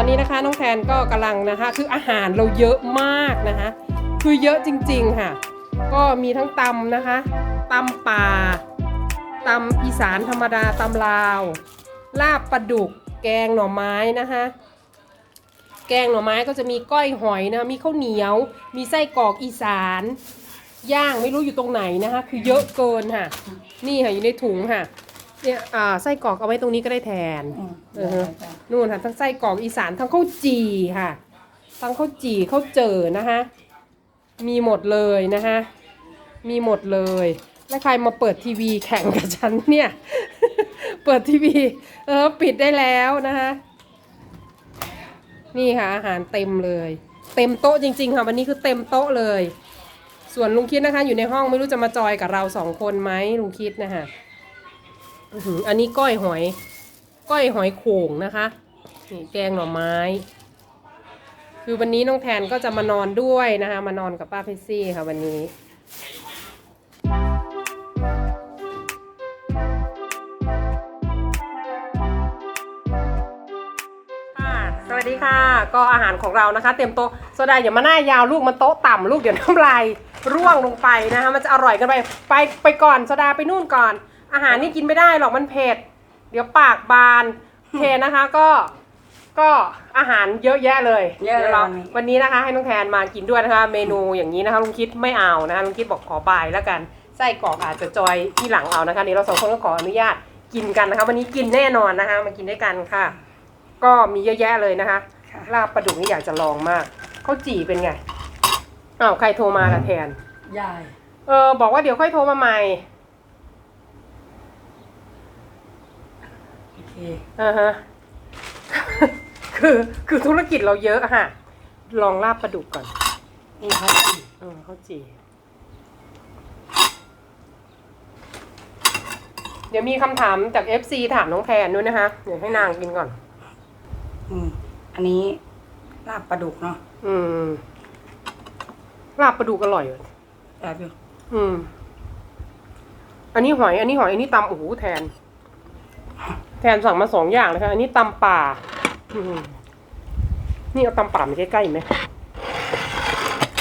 อนนี้นะคะน้องแทนก็กำลังนะคะคืออาหารเราเยอะมากนะคะคือเยอะจริงๆค่ะ ก็มีทั้งตำนะคะตำป่าตำอีสานธรรมดาตำลาว ลาบปลาดุก แกงหน่อไม้นะคะแกงหน่อไม้ก็จะมีก้อยหอยนะมีข้าวเหนียว มีไส้กรอกอีสานย่างไม่รู้อยู่ตรงไหนนะคะ คือเยอะเกินค่ะ นี่ค่ะอยู่ในถุงค่ะ เนี่ยอ่าไส้กรอกเอาไว้ตรงนี้ก็ได้แทนอืมเออฮะนู่นค่ะทั้งไส้กรอกอีสานทั้งข้าวจี่ค่ะ ทั้งข้าวจี่ข้าวเจอนะคะมีหมดเลยนะคะมีหมดเลยแล้วใครมาเปิดทีวีแข่งกับฉันเนี่ย เปิดทีวีเออปิดได้แล้วนะคะนี่ค่ะอาหารเต็มเลย เต็มโต๊ะจริง ๆ ค่ะวันนี้คือเต็มโต๊ะเลย ส่วนลุงคิดนะคะ อยู่ในห้องไม่รู้จะมาจอยกับเราสองคนไหมลุงคิดนะคะ อืออันนี้ก้อยหอย ก้อยหอยโข่งนะคะนี่แกงหน่อไม้ คือวันนี้น้องแทนก็จะมานอนด้วยนะคะ มานอนกับป้าเพชซี่ค่ะวันนี้สวัสดีค่ะ ก็อาหารของเรานะคะ เต็มโต๊ะโซดาอย่ามาหน้ายาวลูกมันโต๊ะต่ำลูกเดี๋ยวน้ำลายร่วงลงไปนะคะ มันจะอร่อยกันไป ไปไปก่อนโซดาไปนู่นก่อน อาหารนี่กินไม่ได้หรอกมันเผ็ด เดี๋ยวปากบานโอเคนะคะก็ก็อาหารเยอะแยะเลยเยอะเลยดี๋วราวันนี้ วันนี้นะคะ ให้น้องแทนมากินด้วยนะคะ เมนูอย่างนี้นะคะลุงคิดไม่เอานะคะลุงคิดบอกขอบายแล้วกันไส้กรอกอาจจะจอยที่หลังเอานะคะนี่เราสองคนก็ขออนุญาตกินกันนะคะ วันนี้กินแน่นอนนะคะ มากินด้วยกันค่ะ ก็มีเยอะแยะเลยนะคะค่ะ ลาบปลาดุกนี่อยากจะลองมากข้าวจี่เป็นไงอ้าวใครโทรมาละแทน ยาย เออบอกว่าเดี๋ยวค่อยโทรมาใหม่ อเคอ่าฮะ คือคือธุรกิจเราเยอะอะค่ะลองลาบปลาดุกก่อนนี่ครับเออข้าวจี่เดี๋ยวมีคำถามจาก FC ถามน้องแทนด้วยนะคะ เดี๋ยวให้นางกินก่อน อืม อันนี้ลาบปลาดุกเนาะอืม ลาบปลาดุกอร่อยเลยแอบอยู่อืม อันนี้หอย อันนี้หอย อันนี้ตำโอ้โหแทน แทนสั่งมาสองอย่างเลยค่ะ อันนี้ตำป่าอืมนี่เอาตำป่ามาใกล้ๆไหม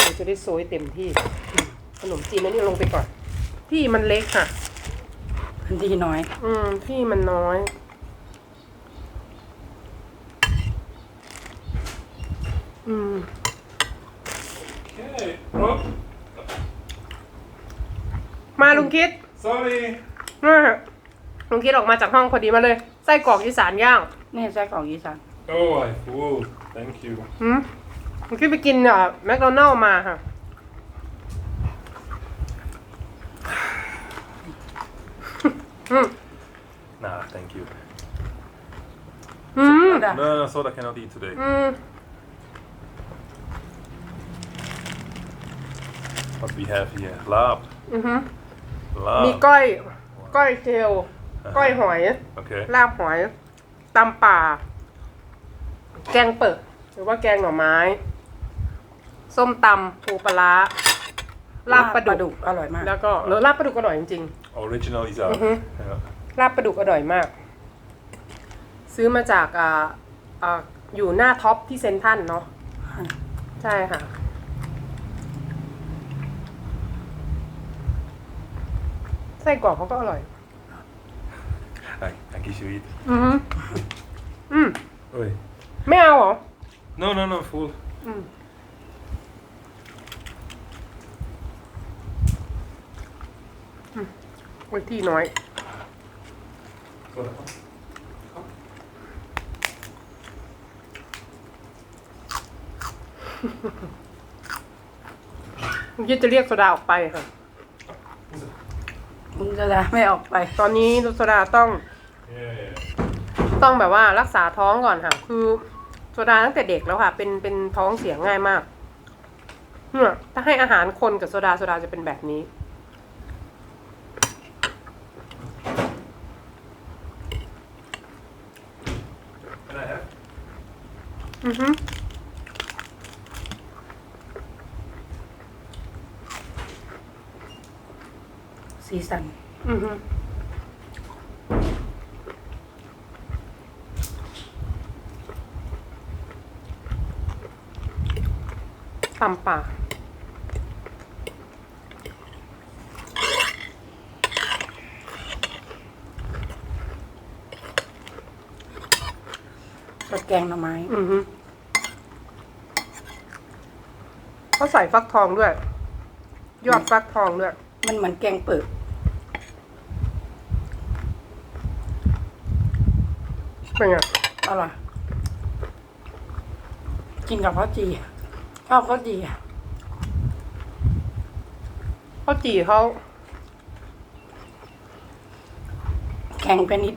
เราจะได้โซยเต็มที่อืมขนมจีนอันนี้ลงไปก่อน ที่มันเล็กค่ะพื้นที่น้อย อืม ที่มันน้อยอืม Okay. Oh, มาลุงคิด sorry. น่า ลุงคิดออกมาจากห้องพอดีมาเลย ไส้กรอกอีสานย่างนี่ไส้กรอกอีสาน Oh, I fool. Thank you. หืมลุงคิดไปกินอะแมคโดนัลล์มาค่ะอืม Nah, thank you. อืมโซดา No, no, no, soda cannot eat today. อืม What we have here? Lab. อือฮึ Lab. มีก้อย ก้อยเทล ก้อยหอย Okay. ลาบหอยตำป่า แกงเปิด หรือว่าแกงหน่อไม้ ส้มตำปูปลาร้าลาบปลาดุกอร่อยมากแล้วก็เออลาบปลาดุกอร่อยจริง Original is out. Mhm. Yeah. ๆลาบปลาดุกอร่อยมาก ซื้อมาจากอ่าอ่าอยู่หน้าท็อปที่เซนทรันเนาะใช่ค่ะ ไส้กรอกเขาก็อร่อย I, I guess you eat. อือฮึอืม Oi. ไม่เอาเหรอ No, no, no, fool. อืม อืมไว้ที่น้อยเมื่อกี้จะเรียกโซดาออกไปค่ะ มึงจะได้ไม่ออกไป ตอนนี้โซดาต้อง Yeah, yeah. ต้องแบบว่ารักษาท้องก่อนค่ะ คือโซดาตั้งแต่เด็กแล้วค่ะ เป็นเป็นท้องเสียง่ายมากเนี่ยถ้าให้อาหารคนกับโซดาโซดาจะเป็นแบบนี้ Can I have? อือฮึสีสัน อือฮึ ตำป่า กับแกงหน่อไม้ อือฮึเขาใส่ฟักทองด้วย ยอดฟักทองด้วย มันเหมือนแกงเปิดเป็นไง อร่อยกินกับข้าวจีชอบ ข้าวจีอะข้าวจี่เขาแข็งไปนิด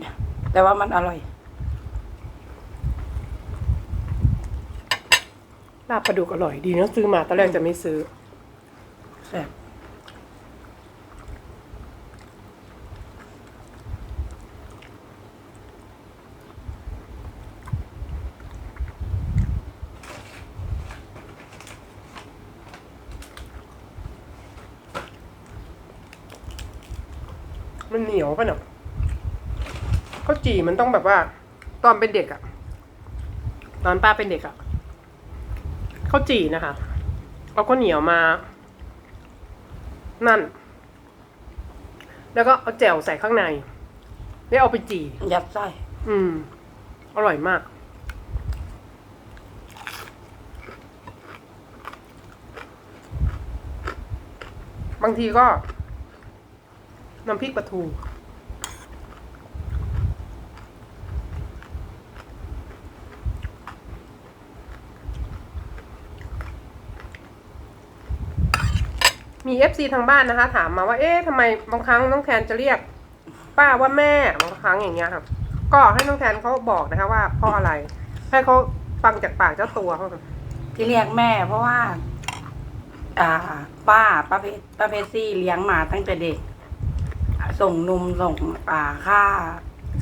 แต่ว่ามันอร่อยลาบปลาดุกอร่อยดีนะซื้อมาตอนแรกจะไม่ซื้อแซ่บ ยวป่ะเนาะข้าวจี่มันต้องแบบว่า ตอนเป็นเด็กอะตอนป้าเป็นเด็กอะข้าวจี่นะคะเอาข้าวเหนียวมา นั่น แล้วก็เอาแจ่วใส่ข้างในแล้วเอาไปจี่ยัดไส้อืม อร่อยมาก บางทีก็น้ำพริกปลาทู มีเอฟซีทางบ้านนะคะ ถามมาว่า เอ๊ะทำไมบางครั้งน้องแทนจะเรียก ป้าว่าแม่บางครั้งอย่างเงี้ยครับ ก็ให้น้องแทนเขาบอกนะคะว่าเพราะอะไร ให้เขาฟังจากปากเจ้าตัวเขาค่ะที่เรียกแม่ เพราะว่า อ่า ป้าป้าเพชรป้าเพชรซี่เลี้ยงมาตั้งแต่เด็ก ส่งนมส่งอ่าค่า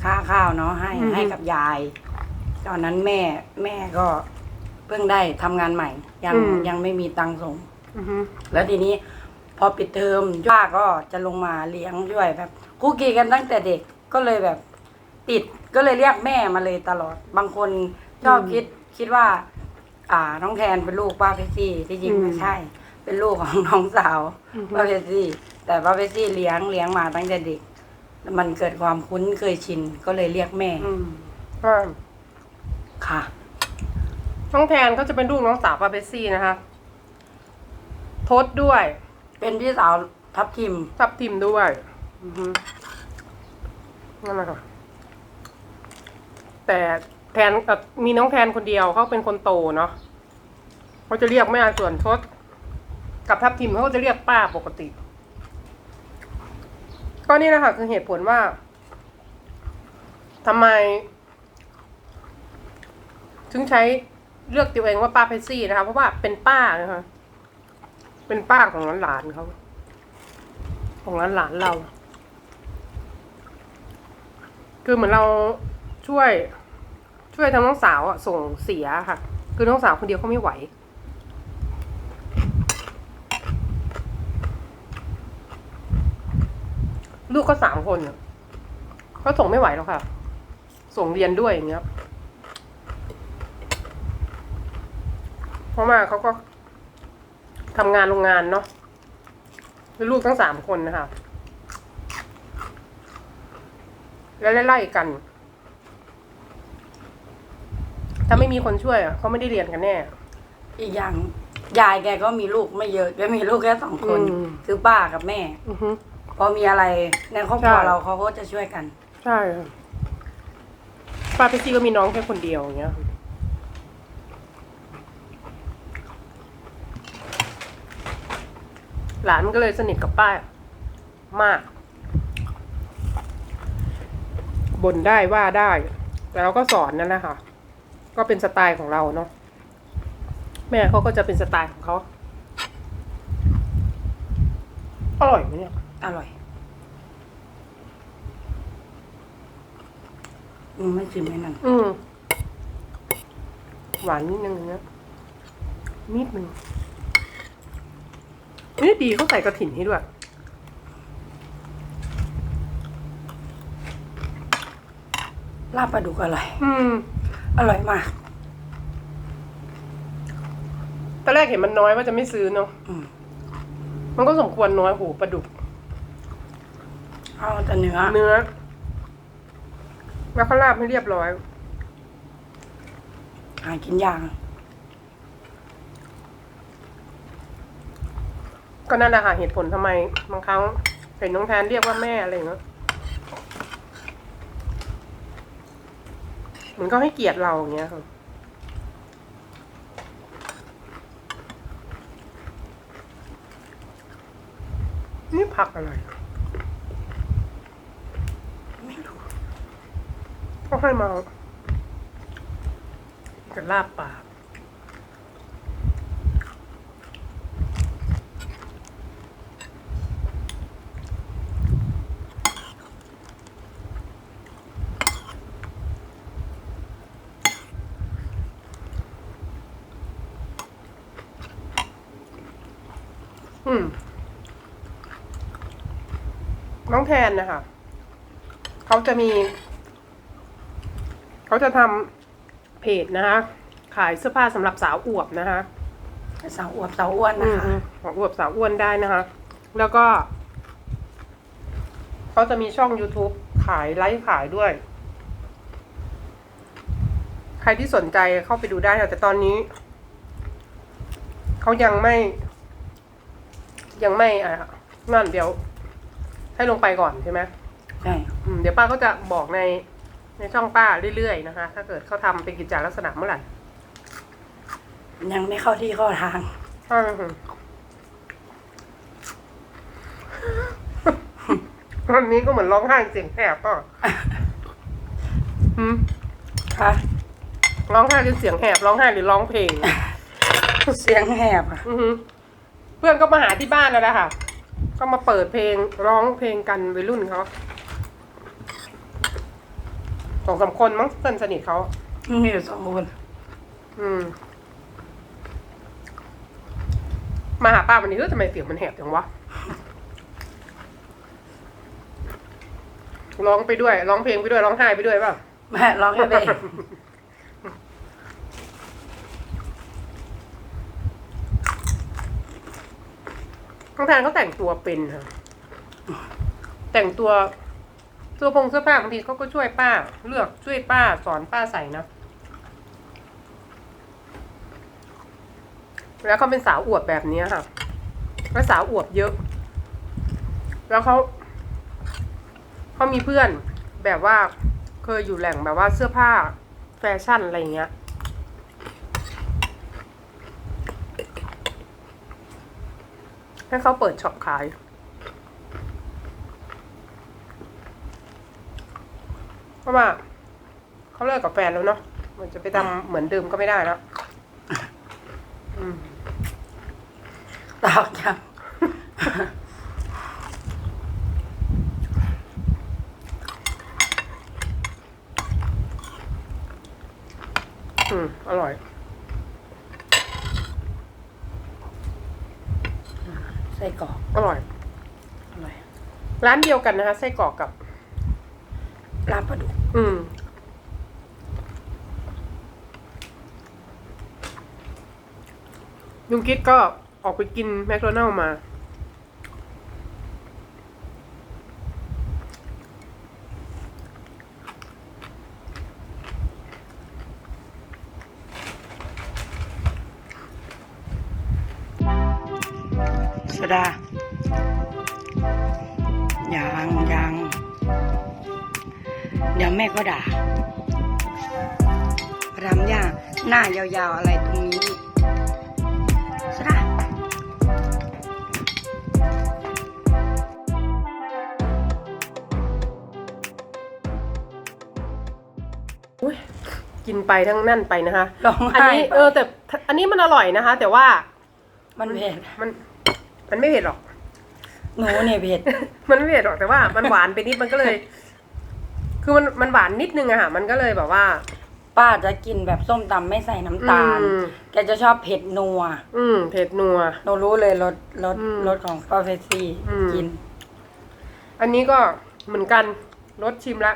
ค่าข้าวเนาะให้ให้กับยาย ตอนนั้นแม่แม่ก็เพิ่งได้ทำงานใหม่ ยังยังไม่มีตังค์ส่ง อือฮึ แล้วทีนี้ พอปิดเทอมป้าก็จะลงมาเลี้ยงด้วยแบบคุกกี้กันตั้งแต่เด็กก็เลยแบบติดก็เลยเรียกแม่มาเลยตลอด บางคนชอบคิดคิดว่า อ่าน้องแทนเป็นลูกป้าเพชรซี่ที่จริงไม่ใช่ เป็นลูกของน้องสาวอือฮึป้าเพชรซี่ แต่ป้าเพชรซี่เลี้ยงเลี้ยงมาตั้งแต่เด็ก มันเกิดความคุ้นเคยชินก็เลยเรียกแม่อืมก็ค่ะน้องแทนก็จะเป็นลูกน้องสาวป้าเบสซี่นะคะทศด้วย เป็นพี่สาวทับทิมทับทิมด้วยอือฮึนั่นแหละค่ะ แต่แทนเอ่อมีน้องแทนคนเดียวเขาเป็นคนโตเนาะเขาจะเรียกแม่ส่วนทศกับทับทิมเขาก็จะเรียกป้าปกติ ก็นี่แหละค่ะคือเหตุผลว่าทำไม ถึงใช้เลือกตัวเองว่าป้าเพชรซี่นะคะ เพราะว่าเป็นป้านะคะ เป็นป้าของหลานๆเขา ของหลานๆเรา คือเหมือนเราช่วย ช่วยทางน้องสาวอะส่งเสียค่ะ คือน้องสาวคนเดียวเขาไม่ไหวลูกก็สามคนเขาส่งไม่ไหวแล้วค่ะ ส่งเรียนด้วยอย่างเงี้ย เพราะว่าเขาก็ ทำงานโรงงานเนาะคือลูกทั้งสามคนนะคะ แล้วไล่ๆกัน ถ้าไม่มีคนช่วยอะเขาไม่ได้เรียนกันแน่ อีกอย่างยายแกก็มีลูกไม่เยอะแกมีลูกแค่สองคน อืม คือป้ากับแม่ อือฮึ พอมีอะไรในครอบครัวใช่ เราเขาก็จะช่วยกัน ใช่ค่ะป้าพิซี่ก็มีน้องแค่คนเดียวอย่างเงี้ย หลานมันก็เลยสนิทกับป้ามากบ่นได้ว่าได้ แต่เราก็สอนนั่นแหละค่ะ ก็เป็นสไตล์ของเราเนาะแม่เขาก็จะเป็นสไตล์ของเขาอร่อยไหมเนี่ยอร่อยอืมไม่ชิมไม่นั่นอืมหวานนิดนึงอย่างเงี้ยนิดนึง นี่ดีเขาใส่กระถิ่นให้ด้วย ลาบปลาดุกอร่อย อืม อร่อยมาก ตอนแรกเห็นมันน้อยว่าจะไม่ซื้อเนาะอืม มันก็สมควรน้อยโหปลาดุก เอาแต่เนื้อเนื้อ แล้วก็ราบให้เรียบร้อย หากินยาก ก็นั่นแหละค่ะเหตุผลทำไมบางครั้งเห็นน้องแทนเรียกว่าแม่อะไรอย่างเงี้ยเหมือนก็ให้เกียรติเราอย่างเงี้ยค่ะนี่ผักอะไรไม่รู้ก็ให้มากับลาบปาอืม น้องแทนนะคะเขาจะมี เขาจะทำเพจนะคะ ขายเสื้อผ้าสำหรับสาวอวบนะคะ สาวอวบสาวอ้วนนะคะสาวอวบสาวอ้วนได้นะคะ แล้วก็ เขาจะมีช่อง YouTube ขายไลฟ์ขายด้วย ใครที่สนใจเข้าไปดูได้ค่ะแต่ตอนนี้ เขายังไม่ ยังไม่อะนั่นเดี๋ยว ให้ลงไปก่อนใช่ไหมใช่ อืมเดี๋ยวป้าก็จะบอกในในช่องป้าเรื่อยๆนะคะ ถ้าเกิดเขาทำเป็นกิจจาลักษณะเมื่อไหร่ยังไม่เข้าที่เข้าทาง อืมวันนี้ก็เหมือนร้องไห้เสียงแหบป่ะอืมค่ะ ร้องไห้จนเสียงแหบร้องไห้หรือร้องเพลง เสียงแหบอะอือหือเพื่อนก็มาหาที่บ้านแล้วนะคะ ก็มาเปิดเพลงร้องเพลงกันวัยรุ่นเขาสองสามคนมั้งเพื่อนสนิทเขามีอยู่สองคนอืม มาหาป้าวันนี้เฮ้ยทำไมเสียงมันแหบจังวะร้องไปด้วยร้องเพลงไปด้วยร้องไห้ไปด้วยเปล่า แม่ร้องให้ไป ข้างแทนเขาแต่งตัวเป็นค่ะ แต่งตัวเสื้อผงเสื้อผ้าบางทีเขาก็ช่วยป้า เลือกช่วยป้าสอนป้าใส่นะแล้วเขาเป็นสาวอวบแบบนี้ค่ะแล้วสาวอวบเยอะ แล้วเขาเขามีเพื่อนแบบว่าเคยอยู่แหล่งแบบว่าเสื้อผ้าแฟชั่นอะไรเงี้ย ให้เขาเปิดช็อปขาย เพราะว่าเขาเลิกกับแฟนแล้วเนาะมันจะไปทำเหมือนเดิมก็ไม่ได้แล้วตอกจัง อืม อร่อย ไส้กรอกอร่อย อร่อย ร้านเดียวกันนะคะไส้กรอกกับลาบปลาดุกอืมลุงคิดก็ออกไปกินแมคโดนัลล์มา โซดา ยังยัง เดี๋ยวแม่ก็ด่ารำย่าหน้ายาวๆอะไรตรงนี้โซดาอุ้ยกินไปทั้งนั่นไปนะคะ ร้องอันไห้นี้เออแต่อันนี้มันอร่อยนะคะ แต่ว่า มันเผ็ดมัน มันไม่เผ็ดหรอก หนูเนี่ยเผ็ด มันไม่เผ็ดหรอกแต่ว่ามันหวานไปนิดมันก็เลย คือมันมันหวานนิดนึงอะค่ะ มันก็เลยแบบว่า ป้าจะกินแบบส้มตำไม่ใส่น้ำตาล อืม แกจะชอบเผ็ดนัว อืม เผ็ดนัว หนูรู้เลยรสรสอืมรสของป้าเฟสซี่อืม กิน อันนี้ก็เหมือนกันรสชิมละ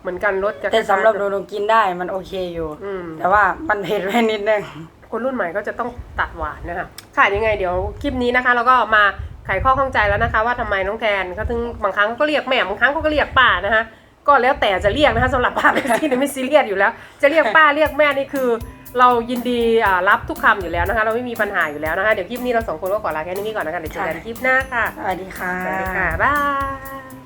เหมือนกันรสจะแต่สำหรับหนูคล้ายๆหนูกินได้มันโอเคอยู่ อืมแต่ว่ามันเผ็ดไปนิดนึง คนรุ่นใหม่ก็จะต้องตัดหวานนะคะค่ะยังไงเดี๋ยวคลิปนี้นะคะ เราก็มาไขข้อข้องใจแล้วนะคะ ว่าทำไมน้องแทนเขาถึงบางครั้งก็เรียกแม่บางครั้งก็เรียกป้านะคะก็แล้วแต่จะเรียกนะคะสำหรับป้าเป็นที่ไม่ซีเรียสอยู่แล้ว จะเรียกป้าเรียกแม่นี่คือ เรายินดีอ่ารับทุกคำอยู่แล้วนะคะ เราไม่มีปัญหาอยู่แล้วนะคะเดี๋ยวคลิปนี้เราสองคนก็ขอลาแค่นี้ก่อนนะคะเดี๋ยวเจอกันคลิปหน้าค่ะสวัสดีค่ะสวัสดีค่ะบ๊าย